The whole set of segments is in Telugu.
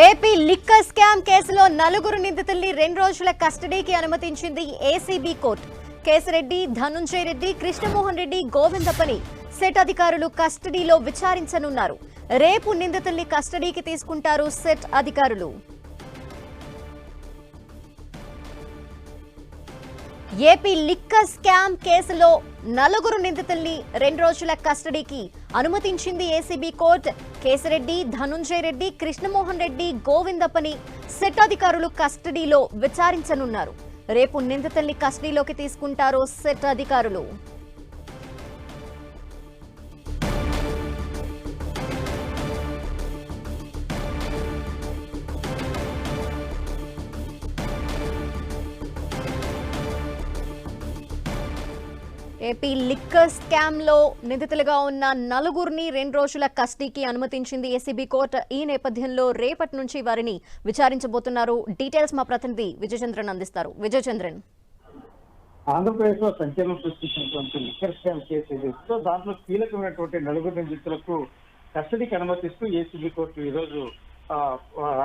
ఏపీ లిక్కర్ స్కామ్ కేసులో నలుగురు నిందితుల్ని రెండు రోజుల కస్టడీకి అనుమతించింది ఏసీబీ కోర్టు. కేసిరెడ్డి ధనుంజయ రెడ్డి కృష్ణమోహన్ రెడ్డి గోవిందప్పని సెట్ అధికారులు కస్టడీలో విచారించనున్నారు. రేపు నిందితుల్ని కస్టడీకి తీసుకుంటారు సెట్ అధికారులు. ఏపీ లిక్కర్ స్కామ్ కేసులో నలుగురు నిందితుల్ని రెండు రోజుల కస్టడీకి అనుమతించింది ఏసీబీ కోర్టు. కేసిరెడ్డి ధనుంజయ రెడ్డి కృష్ణమోహన్ రెడ్డి గోవిందప్పని సెట్ అధికారులు కస్టడీలో విచారించనున్నారు. రేపు నిందితుల్ని కస్టడీలోకి తీసుకుంటారు సెట్ అధికారులు ఏపీ లిక్కర్ స్కామ్లో నిందితులుగా ఉన్న నలుగురిని రెండు రోజుల కస్టడీకి అనుమతించింది ఏసీబీ కోర్టు. ఈ నేపథ్యంలో రేపటి నుంచి వారిని విచారించబోతున్నారు. డీటెయిల్స్ మా ప్రతినిధి విజయచంద్రన్ అందిస్తారు. విజయచంద్రన్. ఆంధ్రప్రదేశ్లో సంచలనం సృష్టించినటువంటి లిక్కర్ స్కామ్ కేసు ఏదైతే దాంట్లో కీలకమైనటువంటి నలుగురు నిందితులకు కస్టడీకి అనుమతిస్తూ ఏసీబీ కోర్టు ఈరోజు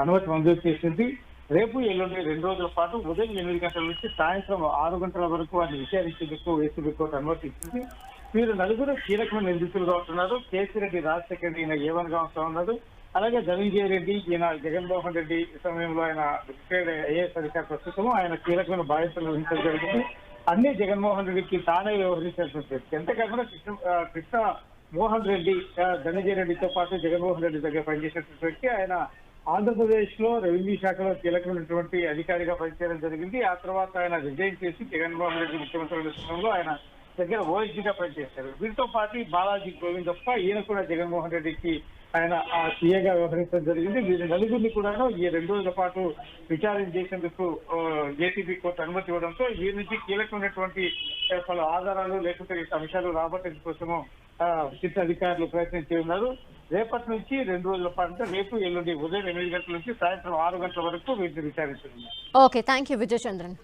అనుమతి మంజూరు చేసింది. రేపు ఎల్లుండి రెండు రోజుల పాటు ఉదయం ఎనిమిది గంటల నుంచి సాయంత్రం ఆరు గంటల వరకు వారిని విచారించేందుకు వేసేందుకు కోర్టు వీరు నలుగురు కీలకమైన నిందితులుగా ఉంటున్నారు. కేసిరెడ్డి రాజశేఖర్ రెడ్డి ఈయన ఏవన్గా ఉంటున్నారు అలాగే ధనంజయ రెడ్డి ఈయన జగన్మోహన్ రెడ్డి సమయంలో ఆయన రిటైర్డ్ ఐఏఎస్ అధికారి ప్రస్తుతం ఆయన కీలకమైన బాధ్యతలు వహించడం జరిగింది. అన్ని జగన్మోహన్ రెడ్డికి తానే వ్యవహరించాల్సిన వ్యక్తి అంతేకాకుండా కృష్ణ కృష్ణ మోహన్ రెడ్డి ధనంజయ రెడ్డితో పాటు జగన్మోహన్ రెడ్డి దగ్గర పనిచేసినటువంటి ఆయన ఆంధ్రప్రదేశ్లో రెవెన్యూ శాఖలో కీలకమైనటువంటి అధికారిగా పనిచేయడం జరిగింది. ఆ తర్వాత ఆయన రిజైన్ చేసి జగన్మోహన్ రెడ్డి ముఖ్యమంత్రి ఉన్న సమయంలో ఆయన దగ్గర ఓఎస్డీగా పనిచేశారు. వీరితో పాటు బాలాజీ గోవిందప్ప ఈయన కూడా జగన్మోహన్ రెడ్డికి ఆయన ఆ సీఏగా వ్యవహరించడం జరిగింది. వీరి నలుగురిని కూడాను ఈ రెండు రోజుల పాటు విచారణ చేసేందుకు ఏసీబీ కోర్టు అనుమతి ఇవ్వడంతో వీరి నుంచి కీలకమైనటువంటి పలు ఆధారాలు లేకుంటే అంశాలు రాబట్టేందుకు కోసము ఆ, చిత్త అధికారులు ప్రయత్నించి ఉన్నారు రేపటి నుంచి రెండు రోజుల పాటు రేపు ఎల్లుండి ఉదయం ఎనిమిది గంటల నుంచి సాయంత్రం ఆరు గంటల వరకు వీటిని విచారించనున్నారు ఓకే థ్యాంక్ యూ విజయచంద్రన్